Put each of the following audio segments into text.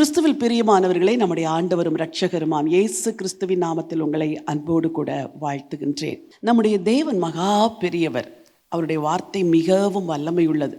கிறிஸ்துவில் பிரியமானவர்களே நம்முடைய ஆண்டவரும் இரட்சகருமாம் இயேசு கிறிஸ்துவின் நாமத்தில் உங்களை அன்போடு கூட வாழ்த்துகின்றேன். நம்முடைய தேவன் மகா பெரியவர். அவருடைய வார்த்தை மிகவும் வல்லமையுள்ளது.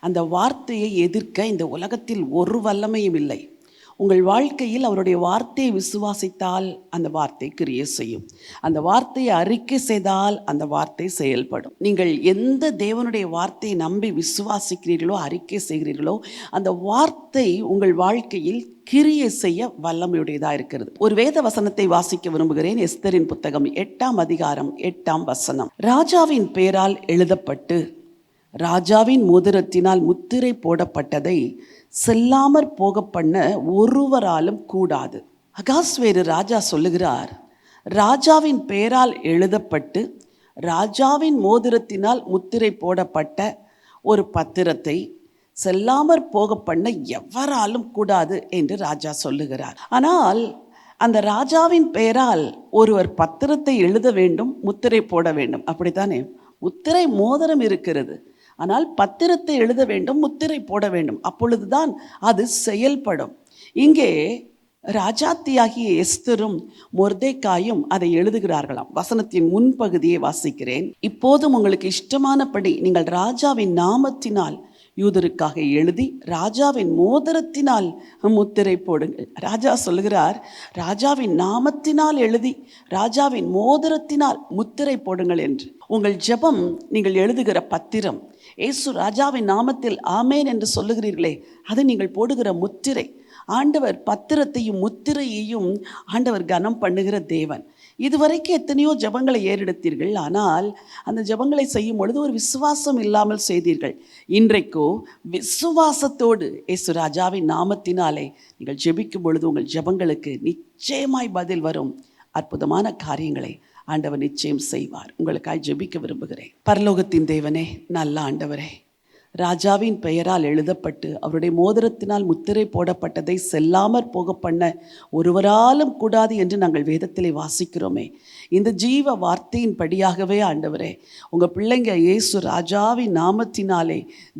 அந்த வார்த்தையை எதிர்க்க இந்த உலகத்தில் ஒரு வல்லமையும் இல்லை. உங்கள் வாழ்க்கையில் அவருடைய வார்த்தையை விசுவாசித்தால் அந்த வார்த்தை கிரிய செய்யும். அந்த வார்த்தையை அறிக்கை செய்தால் அந்த வார்த்தை செயல்படும். நீங்கள் எந்த தேவனுடைய வார்த்தையை நம்பி விசுவாசிக்கிறீர்களோ அறிக்கை செய்கிறீர்களோ அந்த வார்த்தை உங்கள் வாழ்க்கையில் கிரியை செய்ய வல்லமையுடையதாக இருக்கிறது. ஒரு வேத வசனத்தை வாசிக்க விரும்புகிறேன். எஸ்தரின் புத்தகம் எட்டாம் அதிகாரம் எட்டாம் வசனம். ராஜாவின் பெயரால் எழுதப்பட்டு ராஜாவின் மோதிரத்தினால் முத்திரை போடப்பட்டதை செல்லாமற் போக பண்ண ஒருவராலும் கூடாது. அகாஸ்வேரு ராஜா சொல்லுகிறார் ராஜாவின் பெயரால் எழுதப்பட்டு ராஜாவின் மோதிரத்தினால் முத்திரை போடப்பட்ட ஒரு பத்திரத்தை செல்லாமற் போக பண்ண எவராலும் கூடாது என்று ராஜா சொல்லுகிறார். ஆனால் அந்த ராஜாவின் பெயரால் ஒருவர் பத்திரத்தை எழுத வேண்டும் முத்திரை போட வேண்டும். அப்படித்தானே? முத்திரை மோதிரம் இருக்கிறது. ஆனால் பத்திரத்தை எழுத வேண்டும் முத்திரை போட வேண்டும். அப்பொழுதுதான் அது செயல்படும். இங்கே ராஜாத்தியாகிய எஸ்தரும் மொர்தேக்காயும் அதை எழுதுகிறார்களாம். வசனத்தின் முன்பகுதியை வாசிக்கிறேன். இப்போதும் உங்களுக்கு இஷ்டமானபடி நீங்கள் ராஜாவின் நாமத்தினால் யூதருக்காக எழுதி ராஜாவின் மோதிரத்தினால் முத்திரை போடுங்கள். ராஜா சொல்லுகிறார் ராஜாவின் நாமத்தினால் எழுதி ராஜாவின் மோதிரத்தினால் முத்திரை போடுங்கள் என்று. உங்கள் ஜெபம் நீங்கள் எழுதுகிற பத்திரம் ஏசு ராஜாவின் நாமத்தில் ஆமேன் என்று சொல்லுகிறீர்களே அது நீங்கள் போடுகிற முத்திரை. ஆண்டவர் பத்திரத்தையும் முத்திரையையும் ஆண்டவர் கனம் பண்ணுகிற தேவன். இதுவரைக்கும் எத்தனையோ ஜபங்களை ஏறெடுத்தீர்கள். ஆனால் அந்த ஜபங்களை செய்யும் பொழுது ஒரு விசுவாசம் இல்லாமல் செய்தீர்கள். இன்றைக்கோ விசுவாசத்தோடு இயேசு ராஜாவின் நாமத்தினாலே நீங்கள் ஜெபிக்கும் பொழுது உங்கள் ஜபங்களுக்கு நிச்சயமாய் பதில் வரும். அற்புதமான காரியங்களை ஆண்டவர் நிச்சயம் செய்வார். உங்களுக்காய் ஜெபிக்க விரும்புகிறேன். பரலோகத்தின் தேவனே நல்ல ஆண்டவரே ராஜாவின் பெயரால் எழுதப்பட்டு அவருடைய மோதிரத்தினால் முத்திரை போடப்பட்டதை செல்லாமற் போக பண்ண ஒருவராலும் கூடாது என்று நாங்கள் வேதத்திலே வாசிக்கிறோமே. இந்த ஜீவ வார்த்தையின் படியாகவே ஆண்டவரே உங்கள் பிள்ளைங்க இயேசு ராஜாவின் நாமத்தினாலே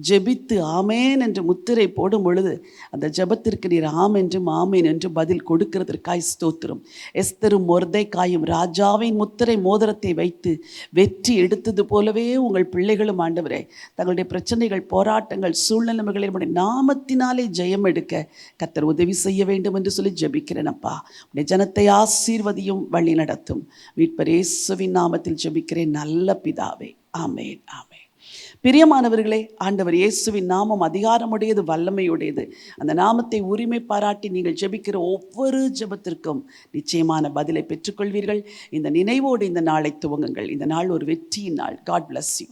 ஜெபித்து ஆமேன் என்று முத்திரை போடும் பொழுது அந்த ஜெபத்திற்கு நீர் ஆம் என்றும் ஆமேன் என்று பதில் கொடுக்கிறதற்காய் ஸ்தோத்திரம். எஸ்தரும் மொர்தைக்காயும் ராஜாவின் முத்திரை மோதிரத்தை வைத்து வெற்றி எடுத்தது போலவே உங்கள் பிள்ளைகளும் ஆண்டவரே தங்களுடைய பிரச்சனைகள் போராட்டங்கள் சூழ்நிலைமைகளை நம்முடைய நாமத்தினாலே ஜெயம் எடுக்க கத்தர் உதவி செய்ய வேண்டும் என்று சொல்லி ஜெபிக்கிறேன் அப்பா. உடைய ஜனத்தை ஆசீர்வதியும் வழி நடத்தும். மீட்பர் இயேசுவின் நாமத்தில் ஜெபிக்கிறேன். நல்ல பிதாவே. ஆமேன் ஆமேன். பிரியமானவர்களே ஆண்டவர் இயேசுவின் நாமம் அதிகாரமுடையது வல்லமையுடையது. அந்த நாமத்தை உரிமை பாராட்டி நீங்கள் ஜெபிக்கிற ஒவ்வொரு ஜெபத்திற்கும் நிச்சயமான பதிலை பெற்றுக்கொள்வீர்கள். இந்த நினைவோடு இந்த நாளை துவங்குங்கள். இந்த நாள் ஒரு வெற்றியின் நாள். God bless you